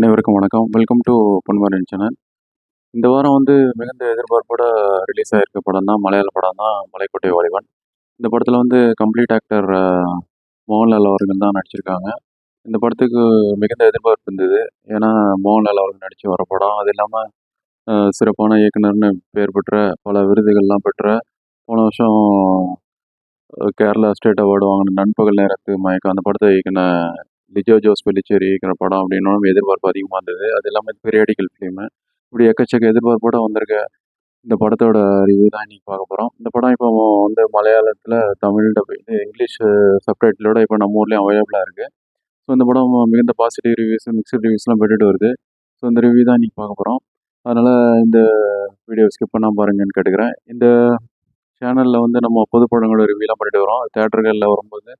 அனைவருக்கும் வணக்கம். Welcome to பொன்மாரின் channel இந்த வாரம் வந்து மிகுந்த எதிர்பார்ப்போட ரிலீஸ் ஆகிருக்க படம் தான் மலையாள படம் தான் மலைக்கோட்டை வாலிபன். இந்த படத்தில் வந்து கம்ப்ளீட் ஆக்டர் மோகன்லால் அவர்கள் தான் நடிச்சிருக்காங்க. இந்த படத்துக்கு மிகுந்த எதிர்பார்ப்பு இருந்தது. ஏன்னா மோகன்லால் அவர்கள் நடித்து வர படம் அது இல்லாமல் சிறப்பான இயக்குனர்னு பேர் பெற்ற பல விருதுகள்லாம் பெற்ற போன வருஷம் கேரளா ஸ்டேட் அவார்டு வாங்கின நண்பகல் நேரத்து மயக்கம் அந்த படத்தை இயக்கின லிஜோ ஜோஸ் பெல்லிச்சேரி இருக்கிற படம் அப்படின்னும் எதிர்பார்ப்பு அதிகமாக இருந்தது. அது எல்லாமே பீரியாடிக்கல் ஃபிலிமு இப்படி எக்கச்சக்க எதிர்பார்ப்போட வந்திருக்க இந்த படத்தோட ரிவ்யூ தான் இன்றைக்கி பார்க்க போகிறோம் இந்த படம் இப்போ வந்து மலையாளத்தில் தமிழ் டப் இது இங்கிலீஷ் சப்டைட்டிலோட இப்போ நம்ம ஊர்லேயும் அவைலபிளாக இருக்குது ஸோ இந்த படம் மிகுந்த பாசிட்டிவ் ரிவ்யூஸ் மிக்சட் ரிவ்யூஸ்லாம் பெற்றுட்டு வருது. ஸோ இந்த ரிவ்யூ தான் இன்னைக்கு பார்க்க போகிறோம் அதனால் இந்த வீடியோ ஸ்கிப் பண்ணால் பாருங்கன்னு கேட்டுக்கிறேன். இந்த சேனலில் வந்து நம்ம பொது படங்களோட ரிவ்யூலாம் பண்ணிட்டு வரோம். தேட்டர்களில் வரும்போது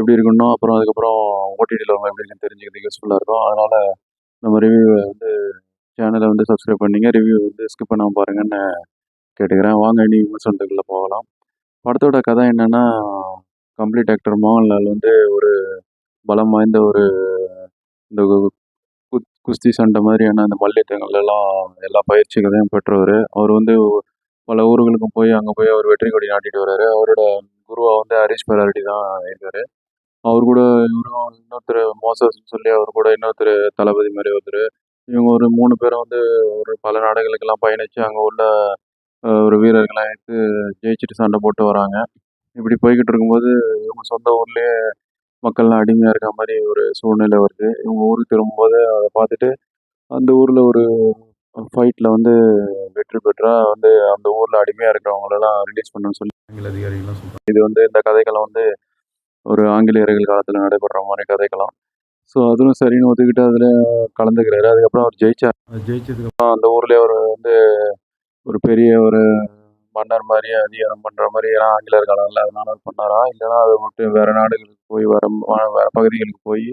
எப்படி இருக்கணும் அப்புறம் அதுக்கப்புறம் ஓடிடியில் அவங்க எப்படி இருக்குன்னு யூஸ்ஃபுல்லாக இருக்கும். அதனால் நம்ம ரிவ்யூவை வந்து சேனலை வந்து சப்ஸ்கிரைப் பண்ணிங்க. ரிவ்யூ வந்து ஸ்கிப் பண்ணாமல் பாருங்கன்னு கேட்டுக்கிறேன். வாங்க இனி விமர்சனத்துக்குள்ளே போகலாம். படத்தோட கதை என்னென்னா கம்ப்ளீட் ஆக்டர் மோகன்லால் வந்து ஒரு பலம் வாய்ந்த ஒரு இந்த குத் குஸ்தி சண்டை மாதிரியான அந்த மல்யுத்தங்கள்லாம் எல்லா பயிற்சிகளையும் பெற்றவர். அவர் வந்து பல ஊர்களுக்கும் போய் அங்கே போய் அவர் வெற்றி கொடி நாட்டிட்டு வர்றாரு. அவரோட குருவா வந்து ஹரிஷ் பெராரிட்டி தான் இருக்கார். அவர் கூட இவரும் இன்னொருத்தர் மோசஸ்ன்னு சொல்லி அவர் கூட இன்னொருத்தர் தளபதி மாதிரி ஒருத்தர். இவங்க ஒரு மூணு பேரும் வந்து ஒரு பல நாடுகளுக்கெல்லாம் பயணித்து அங்கே உள்ள ஒரு வீரர்களாக எடுத்து ஜெயிச்சுட்டு சண்டை போட்டு வராங்க. இப்படி போய்கிட்டு இருக்கும்போது இவங்க சொந்த ஊர்லேயே மக்கள்லாம் அடிமையாக இருக்க மாதிரி ஒரு சூழ்நிலை வருது. இவங்க ஊருக்கு திரும்பும்போது அதை பார்த்துட்டு அந்த ஊரில் ஒரு ஃபைட்டில் வந்து வெற்றி பெற்றா வந்து அந்த ஊரில் அடிமையாக இருக்கிறவங்களெல்லாம் ரிலீஸ் பண்ணணும்னு சொல்லி அதிகாரிகள்லாம் சொல்கிறாங்க இது வந்து இந்த கதைக்களம் வந்து ஒரு ஆங்கிலேயர்கள் காலத்தில் நடைபெற மாதிரி கதைக்கலாம். ஸோ அதுவும் சரின்னு ஒத்துக்கிட்டு அதில் கலந்துக்கிறாரு. அதுக்கப்புறம் அவர் ஜெயிச்சார் ஜெயிச்சதுக்கு அப்புறம் அந்த ஊர்லேயே அவர் வந்து ஒரு பெரிய ஒரு மன்னர் மாதிரி அதிகாரம் பண்ணுற மாதிரி ஏன்னா ஆங்கிலேயர் காலம்ல அதனால பண்ணாரா? இல்லைன்னா அதை விட்டு வேறு நாடுகளுக்கு போய் வர வேறு பகுதிகளுக்கு போய்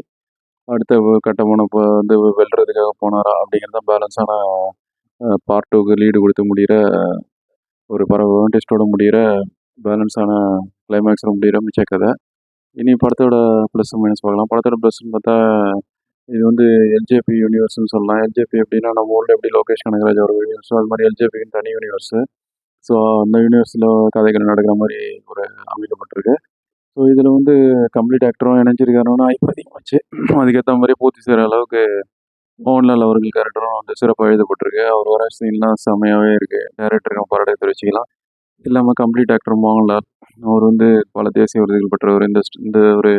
அடுத்த கட்டமான இப்போ வந்து வெல்றதுக்காக போனாரா? அப்படிங்கிறது பேலன்ஸான பார்ட் டூக்கு லீடு கொடுத்து முடிகிற ஒரு பரவ டெஸ்ட்டோட முடிகிற பேலன்ஸான கிளைமேக்ஸில் முடிகிற மிச்ச கதை இனி படத்தோட ப்ளஸ் மைனஸ் பார்க்கலாம். படத்தோட ப்ளஸ்ன்னு பார்த்தா இது வந்து எல்ஜேபி யூனிவர்ஸ்னு சொல்லலாம். எல்ஜேபி எப்படின்னா நம்ம ஊரில் எப்படி லோகேஷ் கனகராஜ் ஒரு யூனிவர்ஸோ அது மாதிரி எல்ஜேபின்னு தனி யூனிவர்ஸு ஸோ அந்த யூனிவர்ஸில் கதைகள் நடக்கிற மாதிரி ஒரு அமைக்கப்பட்டிருக்கு. ஸோ இதில் வந்து கம்ப்ளீட் ஆக்டரும் இணைஞ்சிருக்காருன்னா இப்போ அதிகமாச்சு அதுக்கேற்ற மாதிரி பூர்த்தி செய்கிற அளவுக்கு மோகன்லால் அவர்கள் கேரக்டரும் வந்து சிறப்பாக எழுதப்பட்டிருக்கு. அவர் வர சீன்லாம் செம்மையாகவே இருக்குது டேரக்டருக்கும் பாராட்டை வச்சுக்கலாம். இல்லாமல் கம்ப்ளீட் ஆக்டர் மோகன்லால். அவர் வந்து பல தேசிய விருதுகள் பெற்றவர். இந்த இந்த ஒரு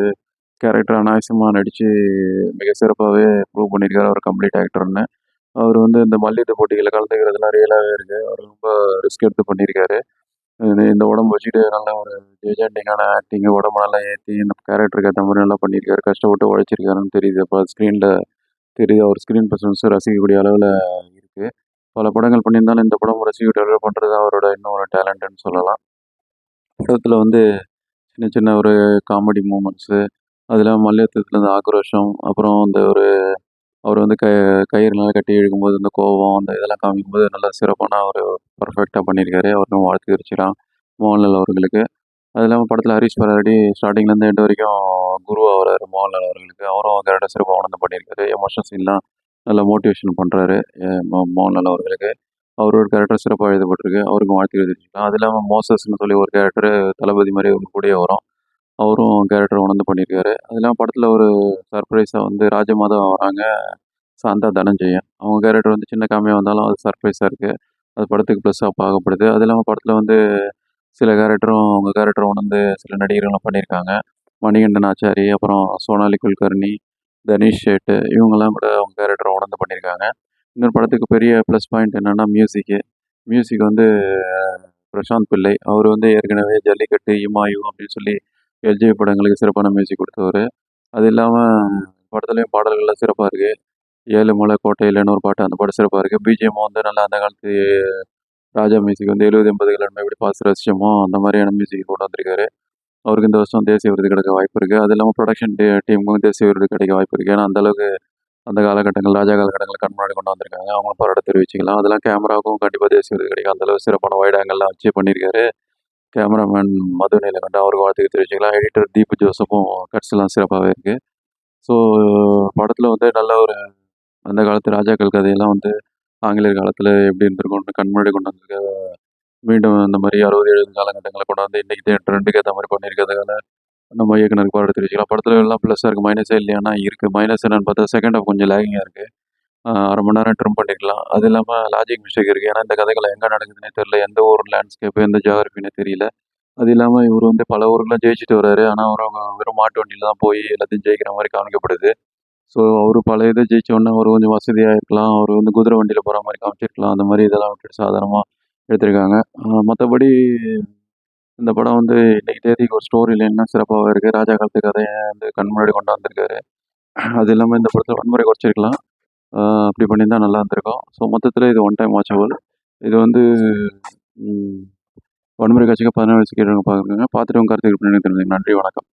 கேரக்டர் அனாவசியமாக நடித்து மிக சிறப்பாகவே ப்ரூவ் பண்ணியிருக்காரு. அவர் கம்ப்ளீட் ஆக்டர்னு அவர் வந்து இந்த மல்யுத்த போட்டிகளில் கலந்துக்கிறதுலாம் ரியலாகவே இருக்குது அவர் ரொம்ப ரிஸ்க் எடுத்து பண்ணியிருக்காரு. இந்த உடம்பு வச்சுட்டு நல்ல ஒரு ஜெஜெண்டிங்கான ஆக்டிங்கு உடம்பு நல்லா ஏற்றி இந்த கேரக்டருக்கு ஏற்ற மாதிரி நல்லா பண்ணியிருக்காரு. கஷ்டப்பட்டு உழைச்சிருக்காருன்னு தெரியுது. அப்போ ஸ்க்ரீனில் தெரியுது. அவர் ஸ்க்ரீன் பர்சன்ஸும் ரசிக்கக்கூடிய அளவில் இருக்குது பல படங்கள் பண்ணியிருந்தாலும் இந்த படம் ரசிக்கக்கூடிய டெவலப் பண்ணுறது அவரோட இன்னும் ஒரு டேலண்ட்டுன்னு சொல்லலாம். படத்தில் வந்து சின்ன சின்ன ஒரு காமெடி மூமெண்ட்ஸு அதில் மல்யுத்தத்தில் இந்த ஆக்ரோஷம் அப்புறம் அந்த ஒரு அவர் வந்து க கயிறுனால கட்டி இழுக்கும்போது இந்த கோபம் அந்த இதெல்லாம் காமிக்கும்போது நல்லா சிறப்பான ஒரு பர்ஃபெக்டாக பண்ணியிருக்காரு. அவருக்கும் வாழ்த்து தெரிவிச்சிடலாம் மோகன்லால் அவர்களுக்கு. அது இல்லாமல் படத்தில் ஹரிஷ் பராடி ஸ்டார்டிங்லேருந்து எண்டு வரைக்கும் குருவாக வராரு மோகன்லால் அவர்களுக்கு. அவரும் கரெக்டாக சிறப்பாக உணர்ந்து பண்ணியிருக்காரு. எமோஷன் சீன்லாம் நல்ல மோட்டிவேஷன் பண்ணுறாரு மோகன்லால் அவர்களுக்கு. அவர் ஒரு கேரக்டர் சிறப்பாக எழுதப்பட்டிருக்கு. அவருக்கும் வாழ்த்து தெரிவிச்சுக்கலாம். அது இல்லாமல் மோசஸ்னு சொல்லி ஒரு கேரக்டர் தளபதி மாதிரி ஒரு கூடயே வரும். அவரும் கேரக்டர் உணர்ந்து பண்ணியிருக்காரு. அது இல்லாமல் படத்தில் ஒரு சர்ப்ரைஸாக வந்து ராஜமாதம் வராங்க சாந்தா தனஞ்சயன். அவங்க கேரக்டர் வந்து சின்ன காமியாக வந்தாலும் அது சர்ப்ரைஸாக இருக்குது அது படத்துக்கு ப்ளஸ்ஸாக பார்க்கப்படுது. அது இல்லாமல் படத்தில் வந்து சில கேரக்டரும் அவங்க கேரக்டர் உணர்ந்து சில நடிகர்களும் பண்ணியிருக்காங்க. மணிகண்டன் ஆச்சாரி அப்புறம் சோனாலி குல்கர்ணி தனீஷ் ஷேட்டு இவங்கெல்லாம் கூட அவங்க கேரக்டரை உணர்ந்து பண்ணியிருக்காங்க. இன்னொரு படத்துக்கு பெரிய ப்ளஸ் பாயிண்ட் என்னென்னா மியூசிக்கு மியூசிக் வந்து பிரசாந்த் பிள்ளை. அவர் வந்து ஏற்கனவே ஜல்லிக்கட்டு இமாயு அப்படின்னு சொல்லி எல்ஜி படங்களுக்கு சிறப்பான மியூசிக் கொடுத்தவர். அது இல்லாமல் படத்துலேயும் பாடல்கள்லாம் சிறப்பாக இருக்குது ஏழு மலை கோட்டையிலன்னு ஒரு பாட்டு அந்த பாட்டு சிறப்பாக இருக்குது பிஜிஎம் வந்து நல்லா அந்த காலத்து ராஜா மியூசிக் வந்து எழுபது எண்பதுகள் கிலோமீட்டர் எப்படி பார்த்து ரசிச்சோமோ அந்த மாதிரியான மியூசிக் கொண்டு வந்திருக்காரு. அவருக்கு இந்த வருஷம் தேசிய விருது கிடைக்க வாய்ப்பு இருக்குது அது இல்லாமல் ப்ரொடக்ஷன் டீமுக்கும் தேசிய விருது கிடைக்க வாய்ப்பு இருக்குது ஏன்னா அந்த அளவுக்கு அந்த காலகட்டங்கள் ராஜா காலகட்டங்கள் கண் முன்னாடி கொண்டு வந்திருக்காங்க. அவங்களும் பாராட்ட தெரிவிச்சுக்கலாம். அதெல்லாம் கேமராவுக்கும் கண்டிப்பாக தேசிய விருது கிடைக்கும். அந்தளவு சிறப்பான வைட் வச்சு பண்ணியிருக்காரு. கேமராமேன் மது நீலகண்டன் அவருக்கு வாழ்த்துக்கு தெரிவிச்சுக்கலாம். எடிட்டர் தீப் ஜோசப்பும் கட்ஸ்லாம் சிறப்பாகவே இருக்குது ஸோ படத்தில் வந்து நல்ல ஒரு அந்த காலத்து ராஜாக்கள் கதையெல்லாம் வந்து ஆங்கிலேயர் காலத்தில் எப்படி இருந்திருக்கும்னு கண் முன்னாடி கொண்டு வந்திருக்க மீண்டும் இந்த மாதிரி அறுபது எழுபது காலகட்டங்களை கொண்டு வந்து இன்றைக்கி ட்ரெண்டுக்கு ஏற்ற மாதிரி பண்ணியிருக்கிறதுனால நம்ம இயக்குனருக்கு பாராட்டு தெரிவிச்சுக்கலாம் படத்தில் எல்லாம் ப்ளஸ்ஸாக இருக்குது மைனஸே இல்லையானா இருக்குது மைனஸ் என்னென்னு பார்த்தா செகண்ட் ஆஃப் கொஞ்சம் லேகிங்காக இருக்குது அரை மணி நேரம் ட்ரிம் பண்ணிக்கலாம். அது இல்லாமல் லாஜிக் மிஸ்டேக் இருக்குது ஏன்னா இந்த கதைகள் எங்கே நடக்குதுன்னே தெரியல. எந்த ஊர் லேண்ட்ஸ்கேப்பு எந்த ஜியாகிரபின்னே தெரியல. அது இல்லாமல் இவர் வந்து பல ஊர்லாம் ஜெயிச்சுட்டு வர்றாரு. ஆனால் அவர் வெறும் மாட்டு வண்டியில் தான் போய் எல்லாத்தையும் ஜெயிக்கிற மாதிரி காமிக்கப்படுது. ஸோ அவர் பல இதை ஜெயிச்சோடனே அவர் கொஞ்சம் வசதியாக இருக்கலாம். அவர் வந்து குதிரை வண்டியில் போகிற மாதிரி காமிச்சிருக்கலாம். அந்த மாதிரி இதெல்லாம் விட்டுட்டு சாதாரணமாக எடுத்திருக்காங்க. மற்றபடி இந்த படம் வந்து இன்னைக்கு தேதிக்கு ஒரு ஸ்டோரி லைன்லாம் சிறப்பாகவே இருக்குது ராஜா காலத்து கதையை வந்து கண் முன்னாடி கொண்டு வந்திருக்காரு. அது இல்லாமல் இந்த படத்தில் வன்முறை குறைச்சிருக்கலாம். அப்படி பண்ணியிருந்தா நல்லா இருந்திருக்கும். ஸோ மொத்தத்தில் இது ஒன் டைம் வாட்சபிள் இது வந்து வன்முறை காட்சிக்கு பதினேழு வயசு கேட்டவங்க பார்க்குறேங்க பார்த்துட்டு உங்க கருத்துக்கு நன்றி வணக்கம்.